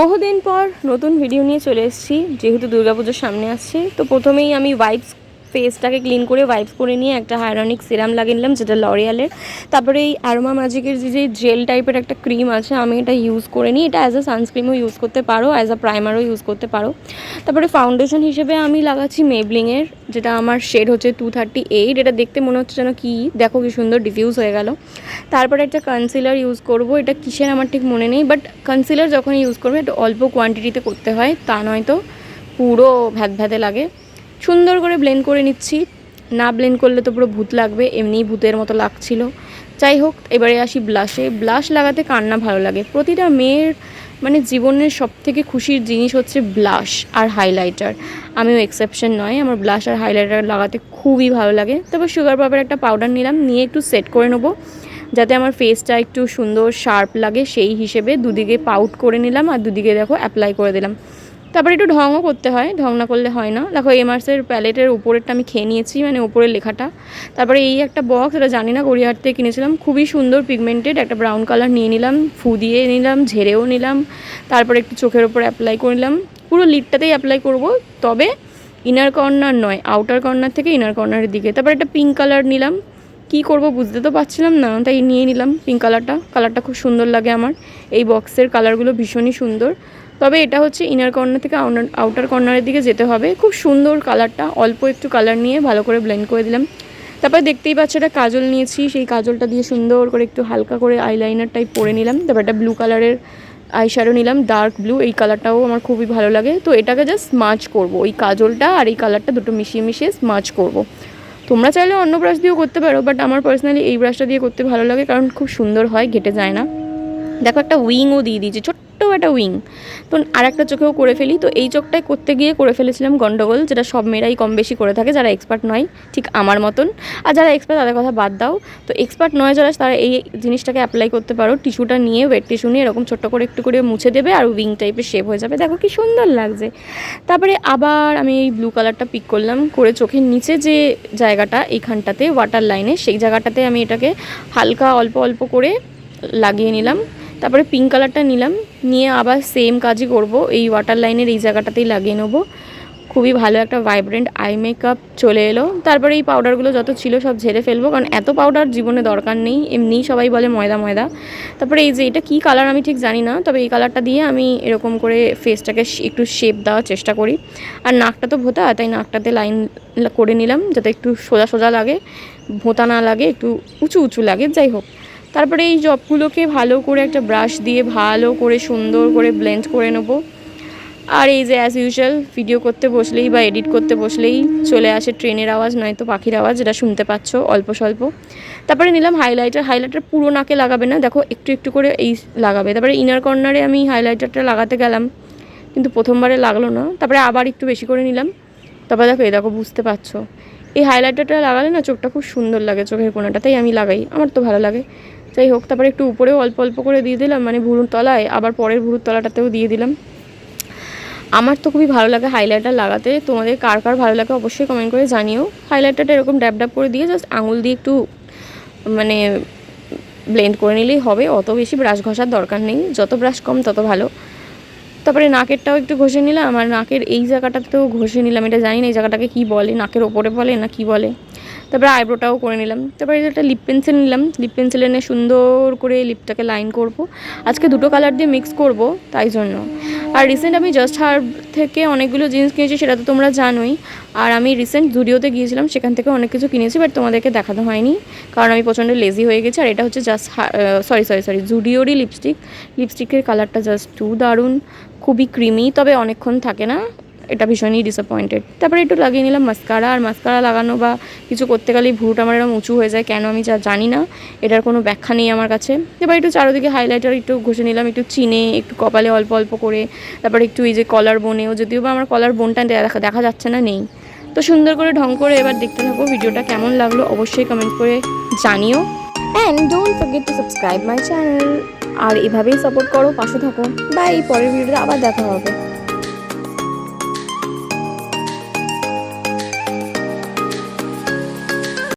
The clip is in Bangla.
বহুদিন পর নতুন ভিডিও নিয়ে চলে এসেছি। যেহেতু দুর্গাপুজোর সামনে আসছে তো প্রথমেই আমি ওয়াইপস ফেসটাকে ক্লিন করে ওয়াইপস করে নিয়ে একটা হাইরনিক সিরাম লাগিয়ে নিলাম, যেটা লরিয়ালের তারপরে এই অ্যারোমা ম্যাজিকের যে যে জেল টাইপের একটা ক্রিম আছে, আমি এটা ইউজ করে নিই। এটা অ্যাজ আ সানস্ক্রিমও ইউজ করতে পারো অ্যাজ আ প্রাইমারও ইউজ করতে পারো। তারপরে ফাউন্ডেশন হিসেবে আমি লাগাচ্ছি মেবলিংয়ের যেটা আমার শেড হচ্ছে টু থার্টি এইট এটা দেখতে মনে হচ্ছে যেন কি, দেখো কি সুন্দর ডিফিউজ হয়ে গেল। তারপরে একটা কনসিলার ইউজ করব, এটা কিসের আমার ঠিক মনে নেই বাট কনসিলার যখন ইউজ করবে একটু অল্প কোয়ান্টিটিতে করতে হয়, তা নয়তো পুরো ভ্যাদ ভ্যাদে লাগে। সুন্দর করে ব্লেন্ড করে নিচ্ছি। না ব্লেন্ড করলে তো পুরো ভূত লাগবে, এমনিই ভূতের মতো লাগছিল। যাই হোক, এবারে আসি ব্লাশে ব্লাশ লাগাতে কার না ভালো লাগে? প্রতিটা মেয়ের মানে জীবনের সব থেকে খুশির জিনিস হচ্ছে ব্লাশ আর হাইলাইটার আমিও এক্সেপশন নয়, আমার ব্লাশ আর হাইলাইটার লাগাতে খুবই ভালো লাগে। তারপর সুগার পাপের একটা পাউডার নিলাম, নিয়ে একটু সেট করে নেব। যাতে আমার ফেসটা একটু সুন্দর শার্প লাগে, সেই হিসেবে দুদিকে পাউট করে নিলাম আর দুদিকে দেখো অ্যাপ্লাই করে দিলাম। তারপরে একটু ঢংও করতে হয়, ঢং না করলে হয় না। দেখো এমার্সের প্যালেটের উপরেরটা আমি খেয়ে নিয়েছি মানে উপরের লেখাটা। তারপরে এই একটা বক্স এটা জানি না, গড়িয়াহাট থেকে কিনেছিলাম। খুবই সুন্দর পিগমেন্টেড একটা ব্রাউন কালার নিয়ে নিলাম, ফু দিয়ে নিলাম, ঝেড়েও নিলাম, তারপরে একটু চোখের ওপর অ্যাপ্লাই করে নিলাম। পুরো লিডটাতেই অ্যাপ্লাই করব, তবে ইনার কর্নার নয় আউটার কর্নার থেকে ইনার কর্নারের দিকে। তারপরে একটা পিঙ্ক কালার নিলাম। কি করব বুঝতে তো পারছিলাম না, তাই নিয়ে নিলাম পিঙ্ক কালারটা কালারটা খুব সুন্দর লাগে আমার। এই বক্সের কালারগুলো ভীষণই সুন্দর। তবে এটা হচ্ছে ইনার কর্নার থেকে আউটার কর্নারের দিকে যেতে হবে। খুব সুন্দর কালারটা, অল্প একটু কালার নিয়ে ভালো করে ব্লেন্ড করে দিলাম। তারপরে দেখতেই পাচ্ছ একটা কাজল নিয়েছি, সেই কাজলটা দিয়ে সুন্দর করে একটু হালকা করে আইলাইনার টাইপ পরে নিলাম। তারপর একটা ব্লু কালারের আইশ্যাডো নিলাম ডার্ক ব্লু এই কালারটাও আমার খুবই ভালো লাগে। তো এটাকে জাস্ট স্মাচ করব ওই কাজলটা আর এই কালারটা দুটো মিশিয়ে মিশিয়ে স্মাচ করব। তোমরা চাইলে অন্য ব্রাশ দিয়েও করতে পারো বাট আমার পার্সোনালি এই ব্রাশটা দিয়ে করতে ভালো লাগে, কারণ খুব সুন্দর হয়, ঘেটে যায় না। দেখো একটা উইংও দিয়ে দিয়েছি, ছোট্ট একটা উইং। তো আর একটা চোখেও করে ফেলি, তো এই চোখটায় করতে গিয়ে করে ফেলেছিলাম গন্ডগোল, যেটা সব মেয়েরাই কম বেশি করে থাকে, যারা এক্সপার্ট নয়, ঠিক আমার মতন। আর যারা এক্সপার্ট তাদের কথা বাদ দাও, তো এক্সপার্ট নয় যারা, তারা এই জিনিসটাকে অ্যাপ্লাই করতে পারো টিস্যুটা নিয়ে ওয়েট টিস্যু নিয়ে, এরকম ছোট্ট করে একটু করে মুছে দেবে আর উইং টাইপের শেপ হয়ে যাবে। দেখো কি সুন্দর লাগছে। তারপরে আবার আমি এই ব্লু কালারটা পিক করলাম, করে চোখের নিচে যে জায়গাটা, এইখানটাতে ওয়াটার লাইনে সেই জায়গাটাতে আমি এটাকে হালকা অল্প অল্প করে লাগিয়ে নিলাম। তারপরে পিঙ্ক কালারটা নিলাম। নিয়ে আবার সেম কাজই করব। এই ওয়াটার লাইনের এই জায়গাটাতেই লাগিয়ে নেব। খুবই ভালো একটা ভাইব্রেন্ট আই মেকআপ চলে এলো। তারপরে এই পাউডারগুলো যত ছিল সব ঝেড়ে ফেলব। কারণ এত পাউডার জীবনে দরকার নেই। এমনিই সবাই বলে ময়দা ময়দা। তারপরে এই যে এটা কী কালার আমি ঠিক জানি না। তবে এই কালারটা দিয়ে আমি এরকম করে ফেসটাকে একটু শেপ দেওয়ার চেষ্টা করি। আর নাকটা তো ভোতা, তাই নাকটাতে লাইন করে নিলাম। যাতে একটু সোজা সোজা লাগে। ভোতা না লাগে, একটু উঁচু উঁচু লাগে। যাই হোক। তারপরে এই জবগুলোকে ভালো করে একটা ব্রাশ দিয়ে ভালো করে সুন্দর করে ব্লেন্ড করে নেব। আর এই যে অ্যাজ ইউজুয়াল ভিডিও করতে বসলেই বা এডিট করতে বসলেই চলে আসে ট্রেনের আওয়াজ, নয়তো পাখির আওয়াজ, যেটা শুনতে পাচ্ছ অল্প স্বল্প। তারপরে নিলাম হাইলাইটার হাইলাইটার পুরো নাকে লাগাবে না, দেখো একটু একটু করে এই লাগাবে। তারপরে ইনার কর্নারে আমি হাইলাইটারটা লাগাতে গেলাম, কিন্তু প্রথমবারে লাগল না। তারপরে আবার একটু বেশি করে নিলাম। তারপরে দেখো এই দেখো, বুঝতে পারছ। এই হাইলাইটারটা লাগালে না চোখটা খুব সুন্দর লাগে, চোখের কোনাটা তাই আমি লাগাই, আমার তো ভালো লাগে। যাই হোক, তারপরে একটু উপরেও অল্প অল্প করে দিয়ে দিলাম মানে ভুরুর তলায়, আবার পরের ভুরুর তলাটাতেও দিয়ে দিলাম। আমার তো খুবই ভালো লাগে হাইলাইটার লাগাতে, তোমাদের কার কার ভালো লাগে অবশ্যই কমেন্ট করে জানিও। হাইলাইটারটা এরকম ড্যাব ড্যাব করে দিয়ে জাস্ট আঙুল দিয়ে একটু মানে ব্লেন্ড করে নিলেই হবে, অত বেশি ব্রাশ ঘষার দরকার নেই, যত ব্রাশ কম তত ভালো। তারপরে নাকেরটাও একটু ঘষে নিলাম, আর নাকের এই জায়গাটাতেও ঘষে নিলাম, এটা জানি না এই জায়গাটাকে কী বলে, নাকের ওপরে বলে না কি বলে। তারপরে আইব্রোটাও করে নিলাম। তারপরে একটা লিপ পেন্সিল নিলাম। লিপ পেন্সিল এনে সুন্দর করে লিপটাকে লাইন করব। আজকে দুটো কালার দিয়ে মিক্স করব, তাই জন্য। আর রিসেন্ট আমি জাস্ট হার্ব থেকে অনেকগুলো জিনিস কিনেছি, সেটা তো তোমরা জানোই। আর আমি রিসেন্ট জুডিওতে গিয়েছিলাম, সেখান থেকে অনেক কিছু কিনেছি বাট তোমাদেরকে দেখানো হয়নি। কারণ আমি প্রচণ্ড লেজি হয়ে গেছি, আর এটা হচ্ছে জাস্ট সরি সরি সরি জুডিওরই লিপস্টিক লিপস্টিকের কালারটা জাস্ট টু দারুণ, খুবই ক্রিমি তবে অনেকক্ষণ থাকে না। এটা ভীষণই ডিসঅ্যাপয়েন্টেড তারপরে একটু লাগিয়ে নিলাম মাস্কারা আর মাস্কারা লাগানো বা কিছু করতে গেলেই ভুরুটা আমার এরকম উঁচু হয়ে যায়, কেন আমি যা জানি না। এটার কোনো ব্যাখ্যা নেই আমার কাছে। এবার একটু চারোদিকে হাইলাইটার একটু ঘষে নিলাম, একটু চিনে, একটু কপালে অল্প অল্প করে। তারপরে একটু এই যে কলার বোনেও যদিও বা আমার কলার বোনটা দেখা দেখা যাচ্ছে না, নেই। তো সুন্দর করে ঢং করে এবার দেখতে থাকো ভিডিওটা কেমন লাগল, অবশ্যই কমেন্ট করে জানিও। And don't forget to subscribe my channel আর এভাবেই সাপোর্ট করো, পাশে থাকো। বা এই পরের ভিডিওতে আবার দেখা হবে।